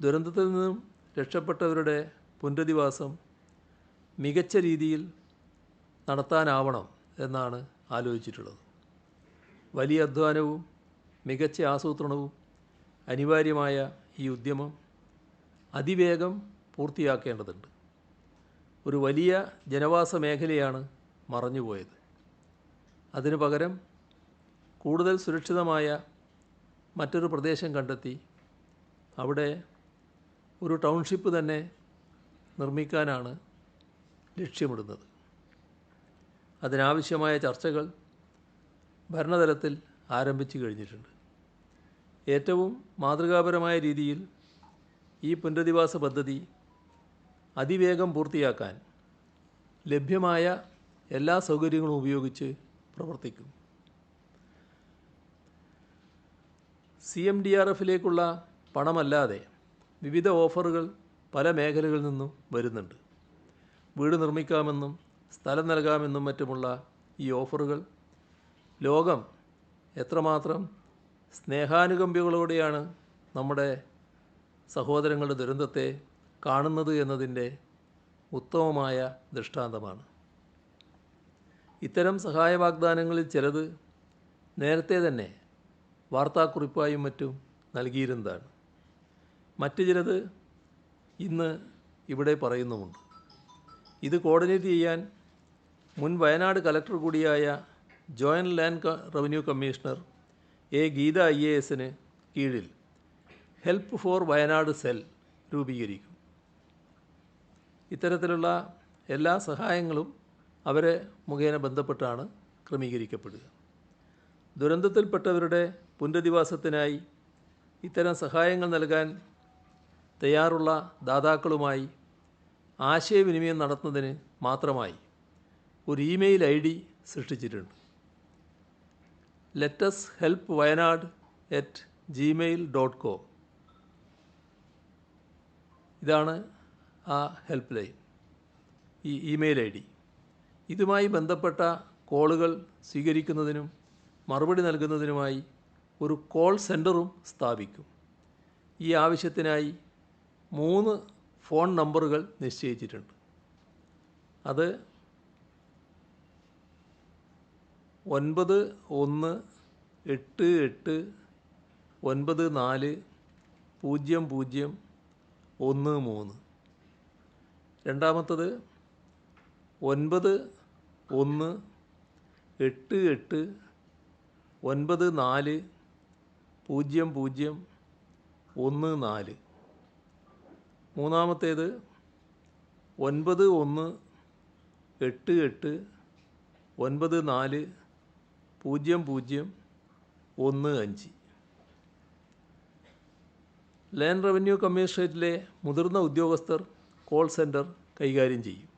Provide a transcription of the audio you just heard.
ദുരന്തത്തിൽ നിന്നും രക്ഷപ്പെട്ടവരുടെ പുനരധിവാസം മികച്ച രീതിയിൽ നടത്താനാവണം എന്നാണ് ആലോചിച്ചിട്ടുള്ളത്. വലിയ അധ്വാനവും മികച്ച ആസൂത്രണവും അനിവാര്യമായ ഈ ഉദ്യമം അതിവേഗം പൂർത്തിയാക്കേണ്ടതുണ്ട്. ഒരു വലിയ ജനവാസ മേഖലയാണ് മറഞ്ഞുപോയത്. അതിനു പകരം കൂടുതൽ സുരക്ഷിതമായ മറ്റൊരു പ്രദേശം കണ്ടെത്തി അവിടെ ഒരു ടൗൺഷിപ്പ് തന്നെ നിർമ്മിക്കാനാണ് ലക്ഷ്യമിടുന്നത്. അതിനാവശ്യമായ ചർച്ചകൾ ഭരണതലത്തിൽ ആരംഭിച്ചു കഴിഞ്ഞിട്ടുണ്ട്. ഏറ്റവും മാതൃകാപരമായ രീതിയിൽ ഈ പുനരധിവാസ പദ്ധതി അതിവേഗം പൂർത്തിയാക്കാൻ ലഭ്യമായ എല്ലാ സൗകര്യങ്ങളും ഉപയോഗിച്ച് പ്രവർത്തിക്കും. സി എം ഡി ആർ എഫിലേക്കുള്ള പണമല്ലാതെ വിവിധ ഓഫറുകൾ പല മേഖലകളിൽ നിന്നും വരുന്നുണ്ട്. വീട് നിർമ്മിക്കാമെന്നും സ്ഥലം നൽകാമെന്നും മറ്റുമുള്ള ഈ ഓഫറുകൾ ലോകം എത്രമാത്രം സ്നേഹാനുകമ്പികളോടെയാണ് നമ്മുടെ സഹോദരങ്ങളുടെ ദുരന്തത്തെ കാണുന്നത് എന്നതിന്റെ ഉത്തമമായ ദൃഷ്ടാന്തമാണ്. ഇത്തരം സഹായ വാഗ്ദാനങ്ങളിൽ ചിലത് നേരത്തെ തന്നെ വാർത്താക്കുറിപ്പായും മറ്റും നൽകിയിരുന്നതാണ്. മറ്റു ചിലത് ഇന്ന് ഇവിടെ പറയുന്നുമുണ്ട്. ഇത് കോർഡിനേറ്റ് ചെയ്യാൻ മുൻ വയനാട് കലക്ടർ കൂടിയായ joint land revenue commissioner A Geetha I A എസിന് കീഴിൽ ഹെൽപ്പ് ഫോർ വയനാട് സെൽ രൂപീകരിക്കും. ഇത്തരത്തിലുള്ള എല്ലാ സഹായങ്ങളും അവരെ മുഖേന ബന്ധപ്പെട്ടാണ് ക്രമീകരിക്കപ്പെടുക. ദുരന്തത്തിൽപ്പെട്ടവരുടെ പുനരധിവാസത്തിനായി ഇത്തരം സഹായങ്ങൾ നൽകാൻ തയ്യാറുള്ള ദാതാക്കളുമായി ആശയവിനിമയം നടത്തുന്നതിന് മാത്രമായി ഒരു ഇമെയിൽ ഐ ഡി സൃഷ്ടിച്ചിട്ടുണ്ട്. Let's help Wayanad at Gmail dot com ഇതാണ് ആ ഹെൽപ്പ് ലൈൻ ഈ ഇമെയിൽ ഐ ഡി. ഇതുമായി ബന്ധപ്പെട്ട കോളുകൾ സ്വീകരിക്കുന്നതിനും മറുപടി നൽകുന്നതിനുമായി ഒരു കോൾ സെന്ററും സ്ഥാപിക്കും. ഈ ആവശ്യത്തിനായി മൂന്ന് ഫോൺ നമ്പറുകൾ നിശ്ചയിച്ചിട്ടുണ്ട്. അത് ഒൻപത് ഒന്ന് എട്ട് എട്ട് ഒൻപത് നാല് പൂജ്യം പൂജ്യം ഒന്ന് മൂന്ന്. രണ്ടാമത്തത് ഒൻപത് ഒന്ന് എട്ട് എട്ട് ഒൻപത് നാല് പൂജ്യം പൂജ്യം ഒന്ന് നാല്. മൂന്നാമത്തേത് ഒൻപത് ഒന്ന് എട്ട് എട്ട് ഒൻപത് നാല് പൂജ്യം പൂജ്യം ഒന്ന് അഞ്ച്. ലാൻഡ് റവന്യൂ കമ്മീഷണറേറ്റിലെ മുതിർന്ന ഉദ്യോഗസ്ഥർ കോൾ സെന്റർ കൈകാര്യം ചെയ്യും.